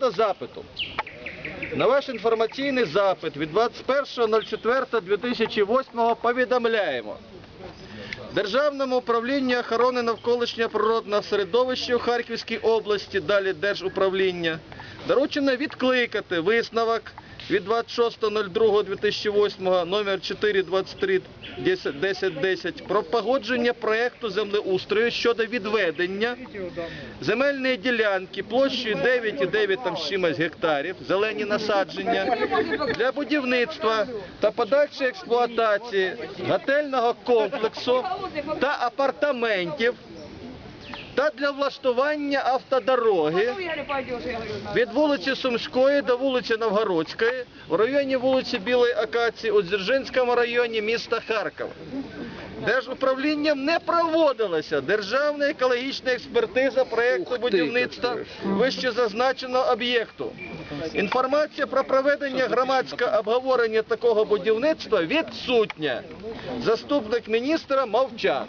Щодо запиту. На ваш інформаційний запит від 21.04.2008 повідомляємо. Державному управлінню охорони навколишнього природного середовища у Харківській області, далі Держуправління, доручено відкликати висновок від 26.02.2008 номер 423 1010 про погодження проекту землеустрою щодо відведення земельної ділянки площею 9,9 там з гектарів, зелені насадження для будівництва та подальшої експлуатації готельного комплексу та апартаментів та для влаштування автодороги від вулиці Сумської до вулиці Новгородської в районі вулиці Білої Акації у Дзержинському районі міста Харкова. Держуправлінням не проводилася державна екологічна експертиза проєкту будівництва вище зазначеного об'єкту. Інформація про проведення громадського обговорення такого будівництва відсутня. Заступник міністра мовчав.